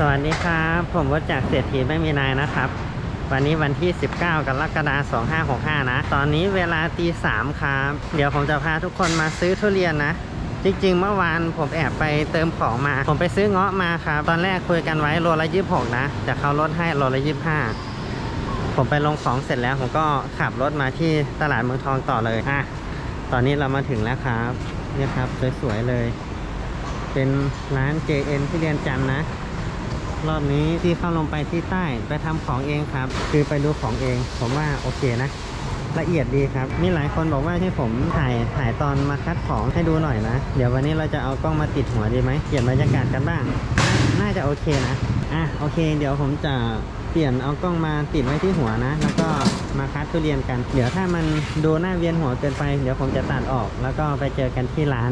สวัสดีครับ ผมวัจากเศรษฐีไม่มีนายนะครับ วันนี้วันที่ 19 กรกฎาคม 2565 นะ ตอนนี้เวลาตีสามครับ เดี๋ยวผมจะพาทุกคนมาซื้อทุเรียนนะ จริงๆ เมื่อวานผมแอบไปเติมของมา ผมไปซื้อเงาะมาครับ ตอนแรกคุยกันไว้โลละ26 นะ แต่เขาลดให้โลละ 25 ผมไปลงของเสร็จแล้ว ผมก็ขับรถมาที่ตลาดเมืองทองต่อเลยอะตอนนี้เรามาถึงแล้วครับนี่ครับสวยๆเลย เป็นร้าน JN ที่เรียนจันนะ รอบนี้ที่เข้าลงไปที่ใต้ไปทำของเองครับ คือไปดูของเอง ผมว่าโอเคนะ ละเอียดดีครับ มีหลายคนบอกว่าให้ผมถ่ายถ่ายตอนมาคัดของให้ดูหน่อยนะ เดี๋ยววันนี้เราจะเอากล้องมาติดหัวดีไหมเปลี่ยนบรรยากาศกันบ้าง น่าจะโอเคนะ อะโอเค เดี๋ยวผมจะเปลี่ยนเอากล้องมาติดไว้ที่หัวนะ แล้วก็มาคัดทุเรียนกัน เดี๋ยวถ้ามันดูหน้าเวียนหัวเกินไป เดี๋ยวผมจะตัดออก แล้วก็ไปเจอกันที่ร้าน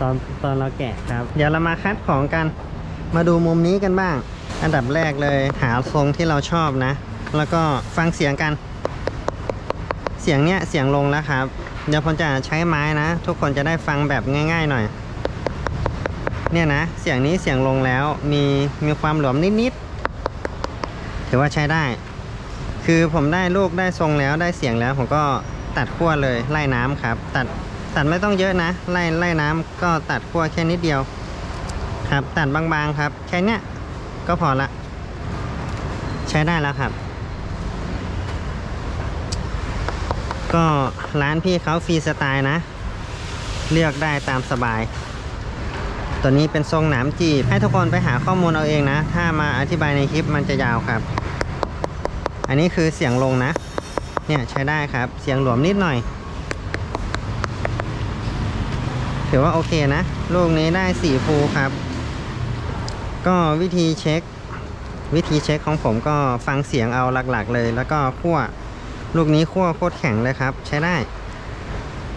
ตอนตอนเราแกะครับ เดี๋ยวเรามาคัดของกัน มาดูมุมนี้กันบ้าง อันดับแรกเลยหาทรงที่เราชอบนะ แล้วก็ฟังเสียงกัน เสียงเนี้ยเสียงลงแล้วครับ เดี๋ยวผมจะใช้ไม้นะ ทุกคนจะได้ฟังแบบง่าย ๆ หน่อย เนี่ยนะ เสียงนี้เสียงลงแล้วมีมีความหลวมนิดๆถือว่าใช้ได้ คือผมได้ลูกได้ทรงแล้วได้เสียงแล้วผมก็ตัดขั้วเลยไล่น้ำครับ ตัดตัดไม่ต้องเยอะนะ ไล่ไล่น้ำก็ตัดขั้วแค่นิดเดียว ครับตัดบางๆครับ แค่เนี้ยก็พอละ ใช้ได้แล้วครับ ก็ร้านพี่เขาฟรีสไตล์นะ เลือกได้ตามสบาย ตัวนี้เป็นทรงหนามจีบ ให้ทุกคนไปหาข้อมูลเอาเองนะ ถ้ามาอธิบายในคลิปมันจะยาวครับ อันนี้คือเสียงลงนะ เนี่ยใช้ได้ครับ เสียงหลวมนิดหน่อยถือว่าโอเคนะ ลูกนี้ได้สีฟูครับ ก็วิธีเช็ค วิธีเช็คของผมก็ฟังเสียงเอาหลักๆ เลย แล้วก็คั่วลูกนี้คั่วโคตรแข็งเลยครับ ใช้ได้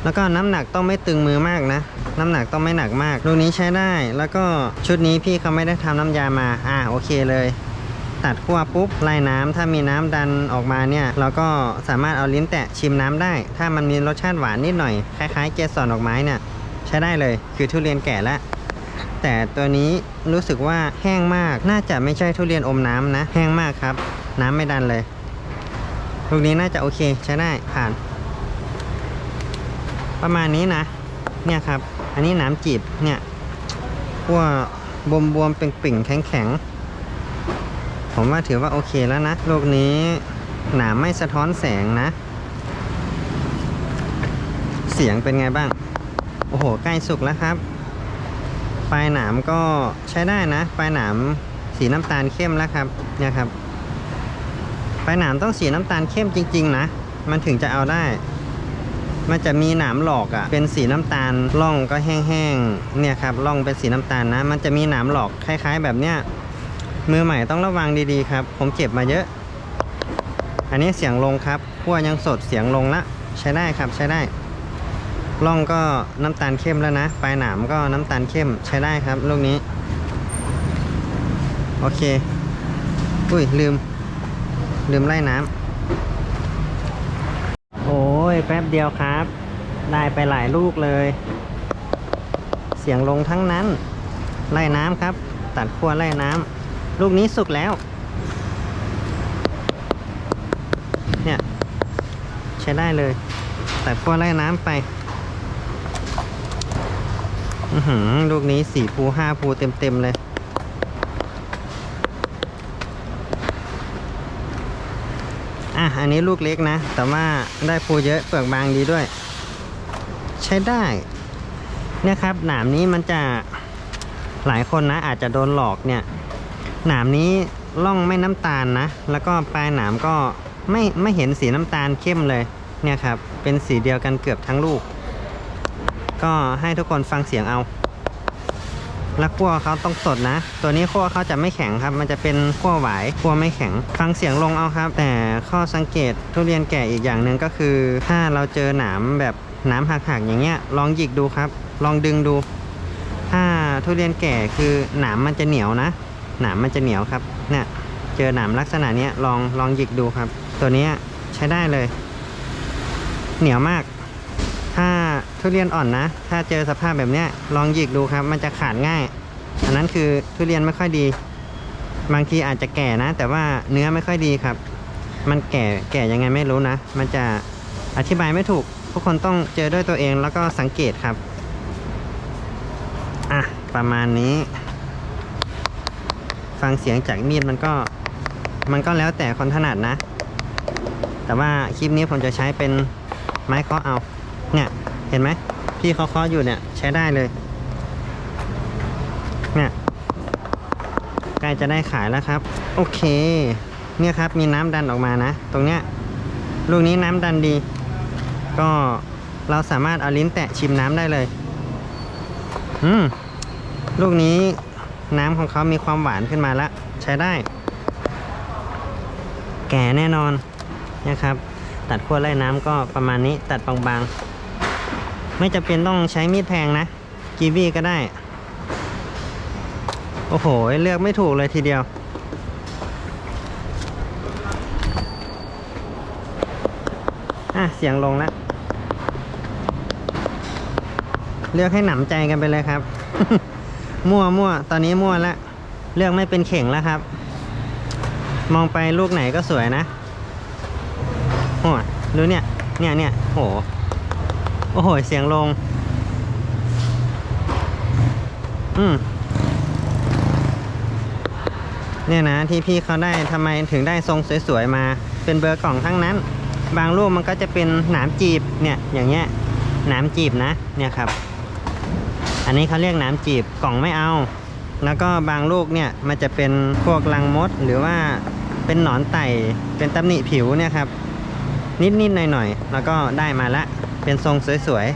แล้วก็น้ำหนักต้องไม่ตึงมือมากนะ น้ำหนักต้องไม่หนักมาก ลูกนี้ใช้ได้ แล้วก็ชุดนี้พี่เขาไม่ได้ทำน้ำยามา อ่าโอเคเลยตัดขั้วปุ๊บไล่น้ำถ้ามีน้ำดันออกมาเนี่ย เราก็สามารถเอาลิ้นแตะชิมน้ำได้ ถ้ามันมีรสชาติหวานนิดหน่อย คล้ายๆ เกสรดอกไม้เนี่ย ใช้ได้เลย คือทุเรียนแก่แล้ว แต่ตัวนี้รู้สึกว่าแห้งมากน่าจะไม่ใช่ทุเรียนอมน้ำนะ แห้งมากครับ น้ำไม่ดันเลยลูกนี้น่าจะโอเคใช้ได้ผ่าน ประมาณนี้นะ เนี่ยครับ อันนี้น้ำจีบเนี่ยพวกบวมบวมๆเป่งๆแข็งแข็งๆผมว่าถือว่าโอเคแล้วนะลูกนี้หนามไม่สะท้อนแสงนะ เสียงเป็นไงบ้าง โอ้โห ใกล้สุกแล้วครับ ปลายหนามก็ใช้ได้นะ ปลายหนามสีน้ำตาลเข้มแล้วครับ เนี่ยครับ ปลายหนามต้องสีน้ำตาลเข้มจริง ๆ นะ มันถึงจะเอาได้ มันจะมีหนามหลอกอะ่ะ เป็นสีน้ำตาลร่องก็แห้งๆ เนี่ยครับร่องเป็นสีน้ำตาลนะ มันจะมีหนามหลอกคล้าย ๆ แบบเนี้ย มือใหม่ต้องระวังดีๆครับ ผมเจ็บมาเยอะ อันนี้เสียงลงครับขั้วยังสดเสียงลงละ ใช้ได้ครับใช้ได้ ร่องก็น้ำตาลเข้มแล้วนะ ปลายหนามก็น้ำตาลเข้มใช้ได้ครับลูกนี้ โอเค อุ้ยลืม ลืมไล่น้ำ โอ้ยแป๊บเดียวครับ ได้ไปหลายลูกเลย เสียงลงทั้งนั้น ไล่น้ำครับ ตัดขั้วไล่น้ำ ลูกนี้สุกแล้ว เนี่ย ใช้ได้เลย ตัดขั้วไล่น้ำไป ลูกนี้สี่ภูห้าภูเต็มเต็มๆเลย อะ อันนี้ลูกเล็กนะ แต่ว่าได้ภูเยอะเปลือกบางดีด้วย ใช้ได้ เนี่ยครับ หนามนี้มันจะหลายคนนะ อาจจะโดนหลอกเนี่ย หนามนี้ล่องไม่น้ำตาลนะ แล้วก็ปลายหนามก็ไม่ไม่เห็นสีน้ำตาลเข้มเลย เนี่ยครับ เป็นสีเดียวกันเกือบทั้งลูก ก็ให้ทุกคนฟังเสียงเอาแล้วขั้วเขาต้องสดนะ ตัวนี้ขั้วเขาจะไม่แข็งครับ มันจะเป็นขั้วหวายขั้วไม่แข็ง ฟังเสียงลงเอาครับ แต่ข้อสังเกตทุเรียนแก่อีกอย่างหนึ่งก็คือ ถ้าเราเจอหนามแบบหนามหักๆอย่างเงี้ย ลองหยิกดูครับ ลองดึงดู ถ้าทุเรียนแก่คือหนามมันจะเหนียวนะ หนามมันจะเหนียวครับ เนี่ย เจอหนามลักษณะเนี้ยลองลองหยิกดูครับ ตัวนี้ใช้ได้เลย เหนียวมาก ทุเรียนอ่อนนะ ถ้าเจอสภาพแบบเนี้ยลองหยิกดูครับ มันจะขาดง่าย อันนั้นคือทุเรียนไม่ค่อยดี บางทีอาจจะแก่นะ แต่ว่าเนื้อไม่ค่อยดีครับ มันแก่แก่ยังไงไม่รู้นะ มันจะอธิบายไม่ถูก ทุกคนต้องเจอด้วยตัวเองแล้วก็สังเกตครับ อะ ประมาณนี้ ฟังเสียงจากมีดมันก็ มันก็แล้วแต่คนถนัดนะ แต่ว่าคลิปนี้ผมจะใช้เป็นไม้เคาะเอา เนี่ย เห็นไหมพี่เขาเคาะอยู่เนี่ยใช้ได้เลยเนี่ยใกล้จะได้ขายแล้วครับ โอเค เนี่ยครับมีน้ำดันออกมานะ ตรงเนี้ยลูกนี้น้ำดันดี ก็เราสามารถเอาลิ้นแตะชิมน้ำได้เลยอืมลูกนี้น้ำของเขามีความหวานขึ้นมาแล้วใช้ได้ แก่แน่นอนนะครับ ตัดขั้วไล่น้ำก็ประมาณนี้ตัดบางๆ ไม่จะเป็นต้องใช้มีดแทงนะกีวีก็ได้ โอ้โห เลือกไม่ถูกเลยทีเดียว อะ เสียงลงแล้วเลือกให้หนำใจกันไปเลยครับ มั่วมั่วตอนนี้มั่วแล้วเลือกไม่เป็นเข่งแล้วครับ มองไปลูกไหนก็สวยนะโอ้ยดูเนี่ย เนี่ยเนี่ยโห โอ้โห เสียงลง อืมเนี่ยนะที่พี่เขาได้ทำไมถึงได้ทรงสวยๆมา เป็นเบอร์กล่องทั้งนั้น บางรูปมันก็จะเป็นหนามจีบเนี่ยอย่างเงี้ยหนามจีบนะเนี่ยครับ อันนี้เขาเรียกหนามจีบกล่องไม่เอา แล้วก็บางลูกเนี่ยมันจะเป็นพวกรังมดหรือว่าเป็นหนอนไต่เป็นตำหนิผิวเนี่ยครับ นิดๆหน่อยๆแล้วก็ได้มาละ เป็นทรงสวย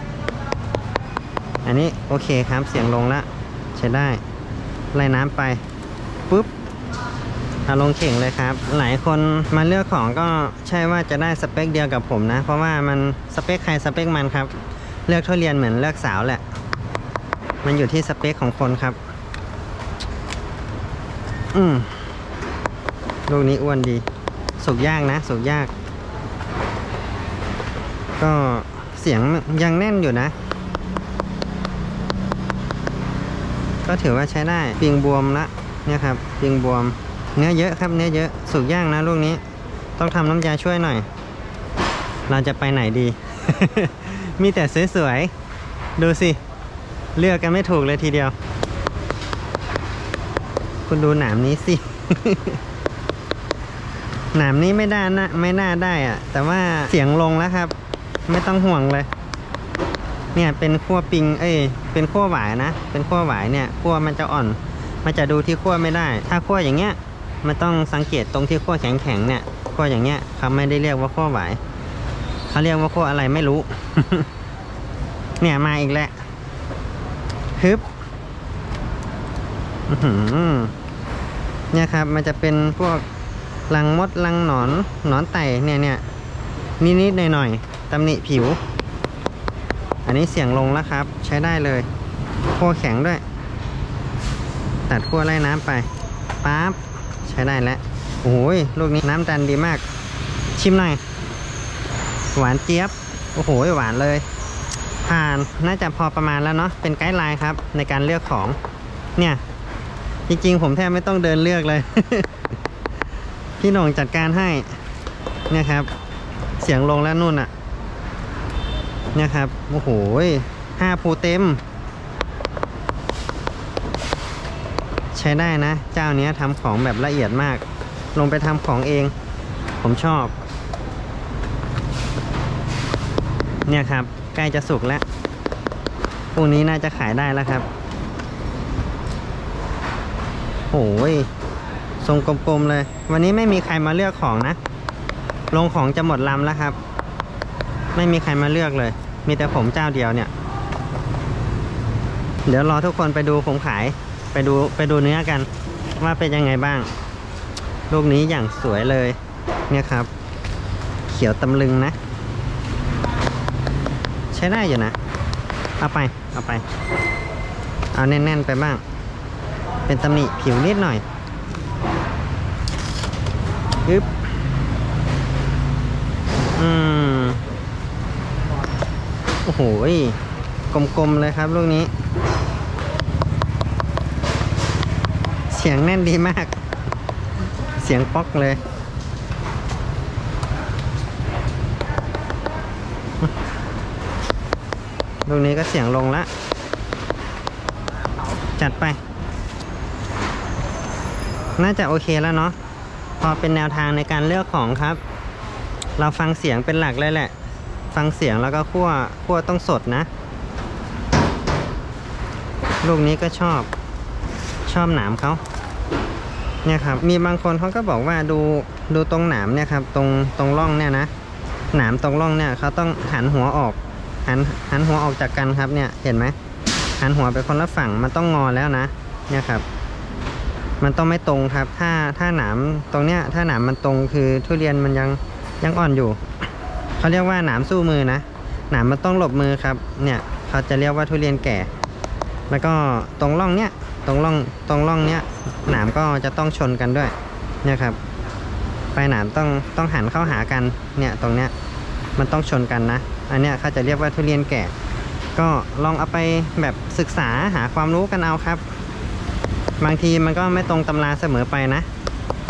ๆ อันนี้โอเคครับเสียงลงละใช้ได้ไล่น้ำไปปุ๊บเอาลงเข่งเลยครับ หลายคนมาเลือกของก็ใช่ว่าจะได้สเปคเดียวกับผมนะ เพราะว่ามันสเปคใครสเปคมันครับ เลือกทุเรียนเหมือนเลือกสาวแหละ มันอยู่ที่สเปคของคนครับ อืมลูกนี้อ้วนดี สุกยากนะ สุกยาก ก็ สียงยังแน่นอยู่นะ ก็ถือว่าใช้ได้ปิงบวมละเนี่ยครับปิงบวม เนื้อเยอะครับเนื้อเยอะสุกย่างนะลูกนี้ ต้องทำน้ำยาช่วยหน่อย เราจะไปไหนดี มีแต่สวยๆดูสิ เลือกกันไม่ถูกเลยทีเดียว คุณดูหนามนี้สิหนามนี้ไม่ได้นะไม่น่าได้อะแต่ว่าเสียงลงแล้วครับ ไม่ต้องห่วงเลย เนี่ยเป็นขั้วปิง เอ้ย เป็นขั้วหวายนะ เป็นขั้วหวายเนี่ยขั้วมันจะอ่อน มันจะดูที่ขั้วไม่ได้ ถ้าขั้วอย่างเงี้ย มันต้องสังเกตตรงที่ขั้วแข็งๆเนี่ย ขั้วอย่างเงี้ยเขาไม่ได้เรียกว่าขั้วหวายเขาเรียกว่าขั้วอะไรไม่รู้ เนี่ยมาอีกแล้วฮึบเนี่ยครับ มันจะเป็นพวกรังมดรังหนอนหนอนไต่เนี่ยเนี่ยนิดๆหน่อยๆ ตำหนิผิว อันนี้เสียงลงแล้วครับ ใช้ได้เลยขั้วแข็งด้วย ตัดขั้วไล่น้ำไปปั๊บใช้ได้แล้วโอ้ยลูกนี้น้ำดันดีมาก ชิมหน่อย หวานเจี๊ยบ โอ้โห หวานเลย ผ่านน่าจะพอประมาณแล้วเนาะเป็นไกด์ไลน์ครับ ในการเลือกของ เนี่ย จริงๆ ผมแทบไม่ต้องเดินเลือกเลย พี่หน่งจัดการให้เนี่ยครับ เสียงลงแล้วนู่นอะเนี่ยครับ โอ้โหห้าภูเต็ม ใช้ได้นะ เจ้าเนี้ยทำของแบบละเอียดมาก ลงไปทำของเอง ผมชอบ เนี่ยครับ ใกล้จะสุกแล้วพรุ่งนี้น่าจะขายได้แล้วครับโอ้ยทรงกลมๆเลย วันนี้ไม่มีใครมาเลือกของนะ ลงของจะหมดลำแล้วครับ ไม่มีใครมาเลือกเลย มีแต่ผมเจ้าเดียวเนี่ย เดี๋ยวรอทุกคนไปดูผมขาย ไปดูไปดูเนื้อกัน ว่าเป็นยังไงบ้าง ลูกนี้อย่างสวยเลย เนี่ยครับ เขียวตำลึงนะ ใช้ได้อยู่นะ เอาไป เอาไป เอาแน่นๆไปบ้าง เป็นตำหนิผิวนิดหน่อยอึ๊บอืม โอ้โหกลมๆเลยครับลูกนี้ เสียงแน่นดีมาก เสียงป๊อกเลย ลูกนี้ก็เสียงลงละ จัดไป น่าจะโอเคแล้วเนาะ พอเป็นแนวทางในการเลือกของครับ เราฟังเสียงเป็นหลักเลยแหละ ฟังเสียงแล้วก็คั่วคั่วต้องสดนะ ลูกนี้ก็ชอบชอบหนามเขาเนี่ยครับมีบางคนเขาก็บอกว่าดูดูตรงหนามเนี่ยครับตรงตรงร่องเนี่ยนะหนามตรงร่องเนี่ยเขาต้องหันหัวออกหันหันหัวออกจากกันครับเนี่ยเห็นไหมหันหัวไปคนละฝั่งมันต้องงอแล้วนะเนี่ยครับ มันต้องไม่ตรงครับ ถ้าถ้าหนามตรงเนี้ยถ้าหนามมันตรงคือทุเรียนมันยังยังอ่อนอยู่ เขาเรียกว่าหนามสู้มือนะ หนามมันต้องหลบมือครับ เนี่ยเขาจะเรียกว่าทุเรียนแก่ แล้วก็ตรงร่องเนี้ยตรงร่องตรงร่องเนี้ยหนามก็จะต้องชนกันด้วย เนี่ยครับปลายหนามต้องต้องหันเข้าหากัน เนี่ยตรงเนี้ยมันต้องชนกันนะ อันเนี้ยเขาจะเรียกว่าทุเรียนแก่ ก็ลองเอาไปแบบศึกษาหาความรู้กันเอาครับ บางทีมันก็ไม่ตรงตำราเสมอไปนะ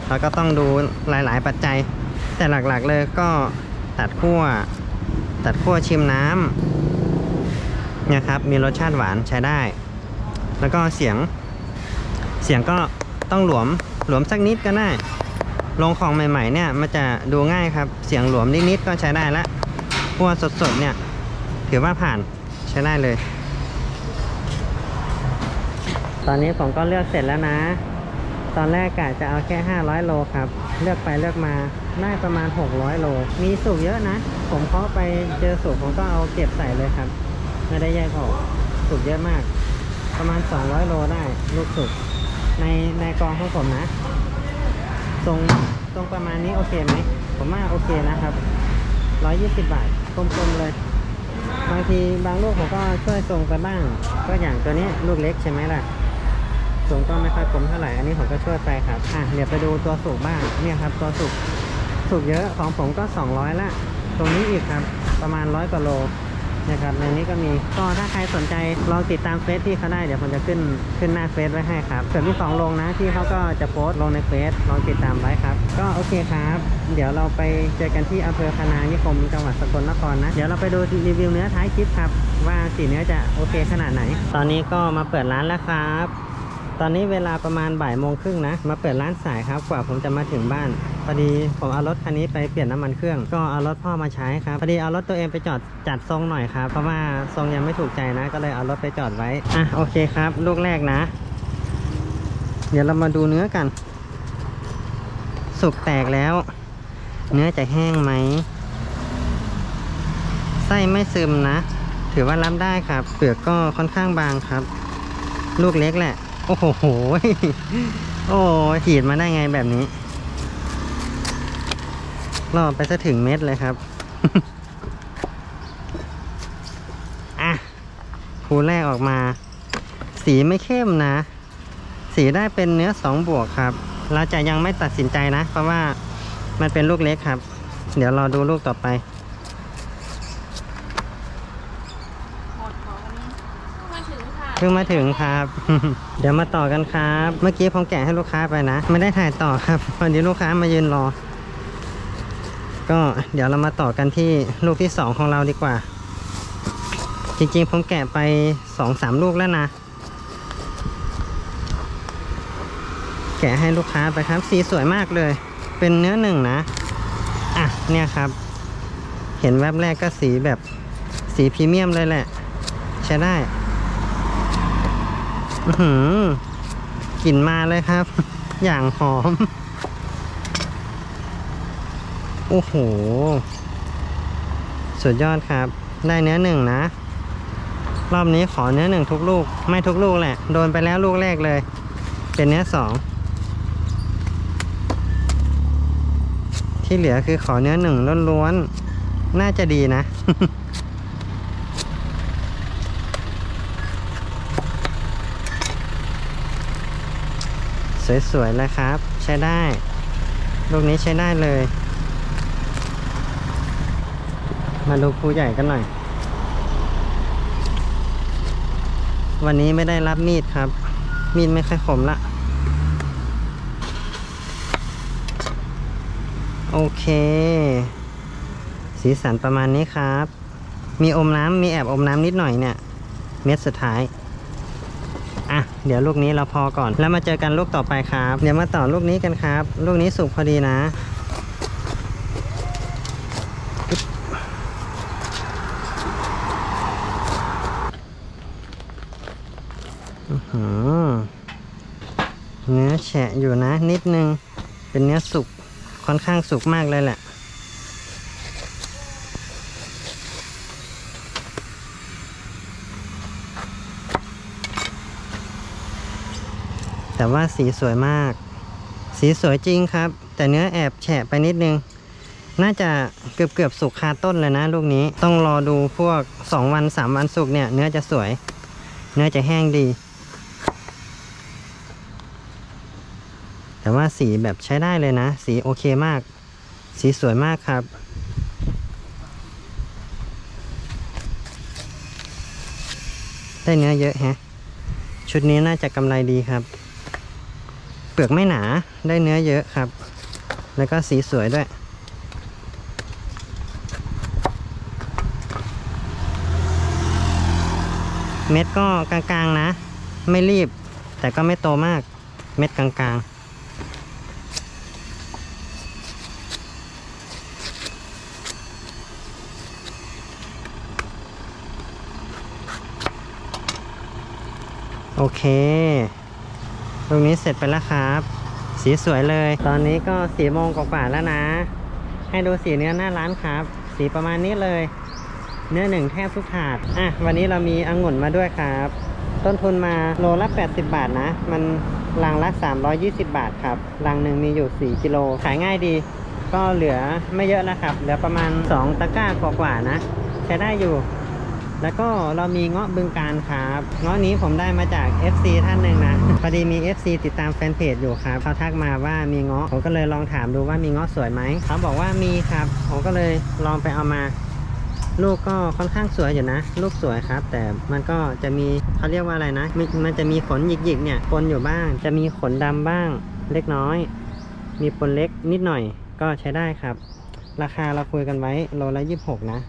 เราก็ต้องดูหลาย ๆ ปัจจัย แต่หลักๆเลยก็ ตัดขั้วตัดขั้วชิมน้ำเนี่ยครับ มีรสชาติหวานใช้ได้ แล้วก็เสียง เสียงก็ต้องหลวมหลวมสักนิดก็ได้ ลงของใหม่ๆเนี่ยมันจะดูง่ายครับ เสียงหลวมนิดๆก็ใช้ได้ละขั้วสดๆเนี่ยถือว่าผ่านใช้ได้เลย ตอนนี้ผมก็เลือกเสร็จแล้วนะ ตอนแรกกะจะเอาแค่ 500 โลครับ เลือกไปเลือกมาได้ประมาณ 600 โล มีสุกเยอะนะ ผมเคาะไปเจอสุกผมก็เอาเก็บใส่เลยครับ ไม่ได้แยกออกสุกเยอะมาก ประมาณ 200 โลได้ลูกสุกในในกองของผมนะทรงทรงประมาณนี้โอเคไหม ผมว่าโอเคนะครับ 120 บาทกลมๆเลย บางทีบางลูกผมก็ช่วยทรงไปบ้าง ก็อย่างตัวนี้ลูกเล็กใช่ไหมล่ะ ทรงก็ไม่ค่อยกลมเท่าไหร่ อันนี้ผมก็ช่วยไปครับ อะเดี๋ยวไปดูตัวสุกบ้าง เนี่ยครับ ตัวสุกสุกเยอะของผมก็ 200 ละ ตรงนี้อีกครับ ประมาณร้อยกว่าโลนะครับ ในนี้ก็มี ก็ถ้าใครสนใจลองติดตามเฟซที่เขาได้ เดี๋ยวผมจะขึ้นขึ้นหน้าเฟซไว้ให้ครับ ส่วนที่สองลงนะที่เขาก็จะโพสต์ลงในเฟซ ลองติดตามไว้ครับ ก็โอเคครับ เดี๋ยวเราไปเจอกันที่อำเภอคณานิคม จังหวัดสกลนครนะ เดี๋ยวเราไปดูรีวิวเนื้อท้ายคลิปครับ ว่าสีเนื้อจะโอเคขนาดไหน ตอนนี้ก็มาเปิดร้านแล้วครับ ตอนนี้เวลาประมาณบ่ายโมงครึ่งนะ มาเปิดร้านสายครับ กว่าผมจะมาถึงบ้านพอดีผมเอารถคันนี้ไปเปลี่ยนน้ำมันเครื่อง ก็เอารถพ่อมาใช้ครับพอดีเอารถตัวเองไปจอดจัดทรงหน่อยครับเพราะว่าทรงยังไม่ถูกใจนะ ก็เลยเอารถไปจอดไว้อะโอเคครับ ลูกแรกนะ เดี๋ยวเรามาดูเนื้อกัน สุกแตกแล้ว เนื้อจะแห้งไหมไส้ไม่ซึมนะ ถือว่ารับได้ครับ เปลือกก็ค่อนข้างบางครับ ลูกเล็กแหละ โอ้โห โอ้ขีดมาได้ไงแบบนี้รอไปซะถึงเม็ดเลยครับ อะภูแรกออกมา สีไม่เข้มนะ สีได้เป็นเนื้อสองบวกครับ เราจะยังไม่ตัดสินใจนะ เพราะว่ามันเป็นลูกเล็กครับ เดี๋ยวรอดูลูกต่อไป หมดของวันนี้มาถึงค่ะ เพิ่งมาถึงครับ เดี๋ยวมาต่อกันครับ เมื่อกี้ผมแกะให้ลูกค้าไปนะ ไม่ได้ถ่ายต่อครับพอดีลูกค้ามายืนรอ ก็เดี๋ยวเรามาต่อกันที่ลูกที่สองของเราดีกว่า จริงๆผมแกะไปสองสามลูกแล้วนะ แกะให้ลูกค้าไปครับ สีสวยมากเลย เป็นเนื้อหนึ่งนะ อะเนี่ยครับ เห็นแวบแรกก็สีแบบสีพรีเมียมเลยแหละ ใช้ได้ หืกลิ่นมาเลยครับ อย่างหอม โอ้โห สุดยอดครับ ได้เนื้อหนึ่งนะ รอบนี้ขอเนื้อหนึ่งทุกลูก ไม่ทุกลูกแหละ โดนไปแล้วลูกแรกเลย เป็นเนื้อสอง ที่เหลือคือขอเนื้อหนึ่งล้วนๆ น่าจะดีนะ สวยๆเลยครับ ใช้ได้ลูกนี้ใช้ได้เลย มาดูภูใหญ่กันหน่อย วันนี้ไม่ได้รับมีดครับ มีดไม่ค่อยคมละ โอเค สีสันประมาณนี้ครับ มีอมน้ำมีแอบอมน้ำนิดหน่อยเนี่ย เม็ดสุดท้าย เดี๋ยวลูกนี้เราพอก่อน แล้วมาเจอกันลูกต่อไปครับ เดี๋ยวมาต่อลูกนี้กันครับ ลูกนี้สุกพอดีนะอื้อหือเนื้อแฉะอยู่นะนิดนึง เป็นเนื้อสุกค่อนข้างสุกมากเลยแหละ แต่ว่าสีสวยมาก สีสวยจริงครับ แต่เนื้อแอบแฉะไปนิดนึง น่าจะเกือบเกือบสุกคาต้นเลยนะลูกนี้ ต้องรอดูพวก 2 วัน 3 วันสุกเนี่ย เนื้อจะสวย เนื้อจะแห้งดี แต่ว่าสีแบบใช้ได้เลยนะ สีโอเคมาก สีสวยมากครับได้เนื้อเยอะแฮะ ชุดนี้น่าจะกำไรดีครับ เปลือกไม่หนาได้เนื้อเยอะครับ แล้วก็สีสวยด้วย เม็ดก็กลางๆนะ ไม่รีบ แต่ก็ไม่โตมาก เม็ดกลางๆโอเค ตรงนี้เสร็จไปแล้วครับ สีสวยเลย ตอนนี้ก็สีโมงกว่าแล้วนะ ให้ดูสีเนื้อหน้าร้านครับ สีประมาณนี้เลย เนื้อหนึ่งแทบทุกถาดอะวันนี้เรามีองุ่นมาด้วยครับ ต้นทุนมาโลละ 80 บาทนะ มันลังละ 320 บาทครับลังหนึ่งมีอยู่ 4 กิโล ขายง่ายดี ก็เหลือไม่เยอะแล้วครับ เหลือประมาณ 2 ตะกร้ากว่าๆนะ ใช้ได้อยู่ แล้วก็เรามีเงาะบึงการครับเงาะนี้ผมได้มาจาก FC ท่านหนึ่งนะพอดีมี FC ติดตามแฟนเพจอยู่ครับเขาทักมาว่ามีเงาะผมก็เลยลองถามดูว่ามีเงาะสวยไหมเขาบอกว่ามีครับผมก็เลยลองไปเอามา ลูกก็ค่อนข้างสวยอยู่นะลูกสวยครับ แต่มันก็จะมีเขาเรียกว่าอะไรนะมมันจะมีขนหยิกๆเนี่ยปนอยู่บ้าง จะมีขนดำบ้าง เล็กน้อย มีปนเล็กนิดหน่อยก็ใช้ได้ครับ ราคาเราคุยกันไว้โลละ 26 นะ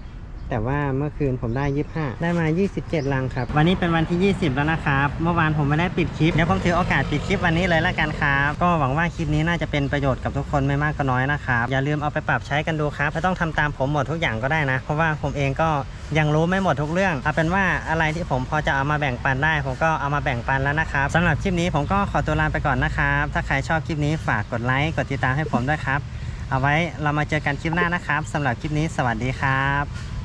แต่ว่าเมื่อคืนผมได้ 25 ได้มา 27 ลังครับ วันนี้เป็นวันที่ 20 แล้วนะครับ เมื่อวานผมไม่ได้ปิดคลิป เดี๋ยวผมถือโอกาสปิดคลิปวันนี้เลยละกันครับ ก็หวังว่าคลิปนี้น่าจะเป็นประโยชน์กับทุกคนไม่มากก็น้อยนะครับ อย่าลืมเอาไปปรับใช้กันดูครับไม่ต้องทำตามผมหมดทุกอย่างก็ได้นะ เพราะว่าผมเองก็ยังรู้ไม่หมดทุกเรื่อง เอาเป็นว่าอะไรที่ผมพอจะเอามาแบ่งปันได้ ผมก็เอามาแบ่งปันแล้วนะครับสำหรับคลิปนี้ผมก็ขอตัวลาไปก่อนนะครับ ถ้าใครชอบคลิปนี้ฝากกดไลค์ กดติดตามให้ผมด้วยครับ เอาไว้เรามาเจอกันคลิปหน้านะครับสำหรับคลิปนี้สวัสดีครับ